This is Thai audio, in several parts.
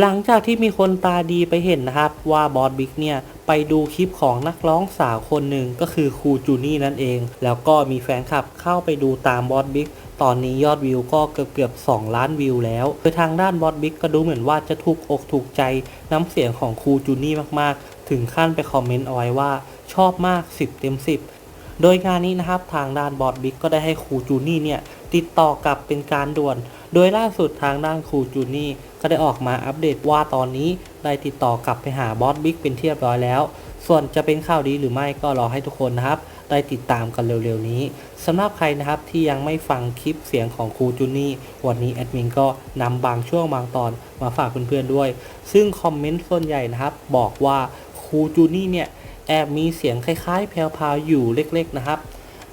หลังจากที่มีคนตาดีไปเห็นนะครับ ว่าบอสบิ๊กเนี่ย ไปดูคลิปของนักร้องสาวคนหนึ่งก็คือครูจูนี่นั่นเอง แล้วก็มีแฟนคลับเข้าไปดูตามบอสบิ๊กตอนนี้ยอดวิวก็เกือบเกือบ2ล้านวิวแล้วโดยทางด้านบอสบิ๊กก็ดูเหมือนว่าจะถูกอกถูกใจน้ำเสียงของครูจูนี่มากๆ ถึงขั้นไปคอมเมนต์เอาไว้ว่าชอบมาก 10 เต็ม 10 โดยงานนี้นะครับทางด้านบอสบิ๊กก็ได้ให้ครูจูนี่เนี่ยติดต่อกลับเป็นการด่วน โดยล่าสุดทางด้านครูจูนี่ก็ได้ออกมาอัปเดตว่าตอนนี้ได้ติดต่อกลับไปหาบอสบิ๊กเป็นที่เรียบร้อยแล้ว ส่วนจะเป็นข่าวดีหรือไม่ก็รอให้ทุกคนนะครับ ได้ติดตามกันเร็วๆนี้สำหรับใครนะครับที่ยังไม่ฟังคลิปเสียงของครูจูนี่วันนี้แอดมินก็นำบางช่วงบางตอนมาฝากเพื่อนๆด้วย ซึ่งคอมเมนต์ส่วนใหญ่นะครับบอกว่าครูจูนี่เนี่ยแอบมีเสียงคล้ายๆแพรวๆอยู่เล็กๆนะครับ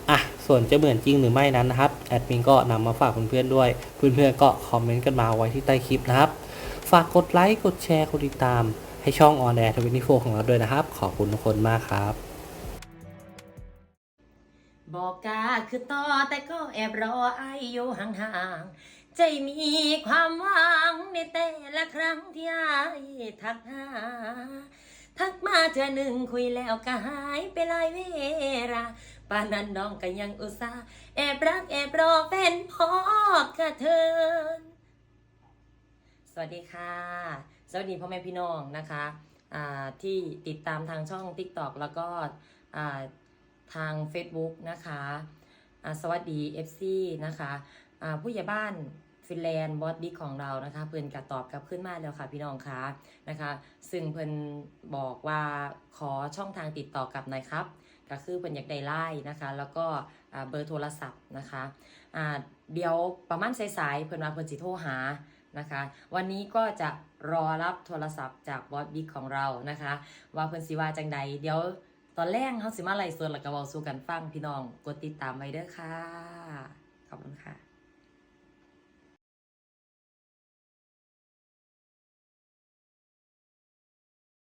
อะส่วนจะเหมือนจริงหรือไม่นั้นนะครับแอดมินก็นำมาฝากเพื่อนๆด้วย เพื่อนๆก็คอมเมนต์กันมาไว้ที่ใต้คลิปนะครับ ฝากกดไลค์กดแชร์กดติดตาม ให้ช่องออนแอร์ทวินีโฟของเราด้วยนะครับ ขอบคุณทุกคนมากครับบอกกาคือต่อแต่ก็แอบรอไอายอยู่ห่างๆ ใจมีความหวังในแต่ละครั้งที่ไอทักหา ทักมาเธอหนึ่งคุยแล้วก็หายไปหลายเวลา ปานนั้นน้องก็ยังอุตส่าห์แอบรักแอบรอเป็นพ่อกระเทินสวัสดีค่ะ สวัสดีพ่อแม่พี่น้องนะคะอ่าที่ติดตามทางช่อง TikTok แล้วก็อ่าทาง Facebook นะคะอ่าสวัสดี FC นะคะอ่าผู้ใหญ่บ้านฟินแลนด์บอสบิ๊กของเรานะคะเพื่อนกระตอบกับขึ้นมาแล้วค่ะพี่น้องคะนะคะ ซึ่งเพิ่อนบอกว่าขอช่องทางติดต่อกับหน่อยครับ ก็คือเพิ่นอยากได้ไล่นะคะ แล้วก็เบอร์โทรศัพท์นะคะะเดี๋ยวประมาณสายๆเพิ่นว่าเพิ่นสิโทรหานะคะ วันนี้ก็จะรอรับโทรศัพท์จากบอสบิ๊กของเรานะคะ ว่าเพิ่นสิว่าจังใดเดี๋ยวตอนแรกเขาสิมาไล่สดแล้วก็เว้าสู่กันฟังพี่น้องกดติดตามไว้เด้อค่ะ ขอบคุณค่ะ